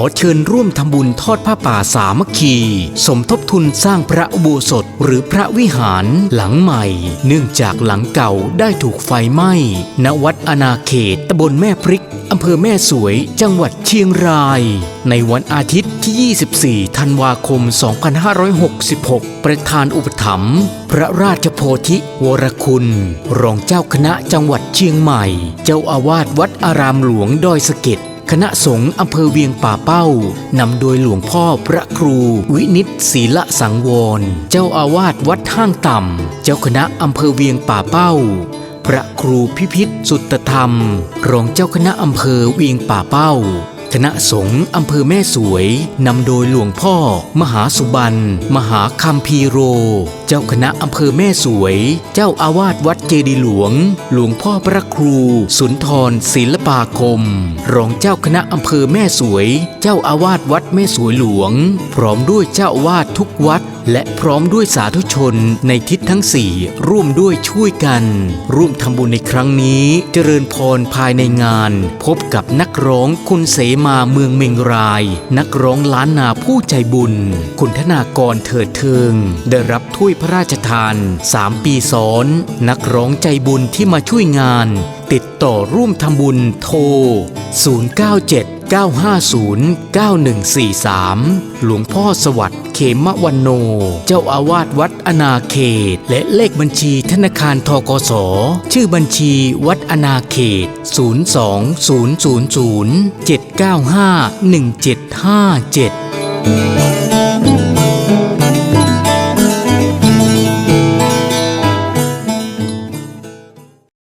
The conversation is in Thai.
อเชิญร่วมทำบุญทอดผ้าป่าสามัคคี สมทบทุนสร้างพระอุโบสถหรือพระวิหารหลังใหม่ เนื่องจากหลังเก่าได้ถูกไฟไหม้ณวัดอนาเขตตำบลแม่พริกอำเภอแม่สวยจังหวัดเชียงราย ในวันอาทิตย์ที่ 24 ธันวาคม 2566 ประธานอุปถัมภ์พระราชโพธิวรคุณ รองเจ้าคณะจังหวัดเชียงใหม่ เจ้าอาวาสวัดอารามหลวงดอยสะเก็ด คณะสงฆ์อำเภอเวียงป่าเป้านำโดยหลวงพ่อพระครู วินิตศีละสังวร เจ้าอาวาสวัดห้างต่ำ เจ้าคณะอำเภอเวียงป่าเป้า พระครูพิพิธสุตธรรม รองเจ้าคณะอำเภอเวียงป่าเป้าคณะสงฆ์อำเภอแม่สวย นำโดยหลวงพ่อ มหาสุบันมหาคัมพีโร เจ้าคณะอำเภอแม่สวย เจ้าอาวาสวัดเจดีหลวง หลวงพ่อพระครู สุนทรศิลปาคม รองเจ้าคณะอำเภอแม่สวย เจ้าอาวาสวัดแม่สวยหลวง พร้อมด้วยเจ้าอาวาสทุกวัด และพร้อมด้วยสาธุชนในทิศทั้งสี่ร่วมด้วยช่วยกัน ร่วมทำบุญในครั้งนี้เจริญพรภายในงาน พบกับนักร้องคุณเสมาเมืองเมงราย นักร้องล้านนาผู้ใจบุญ คุณธนากรเถิดเทิง ได้รับถ้วยพระราชทาน3ปีซ้อน นักร้องใจบุญที่มาช่วยงาน ติดต่อร่วมทำบุญโทร 097 950 9143 หลวงพ่อสวัสดิ์เขมวันโน เจ้าอาวาสวัดอนาเขต และเลขบัญชีธนาคารทกส ชื่อบัญชีวัดอนาเขต 02000 795 1757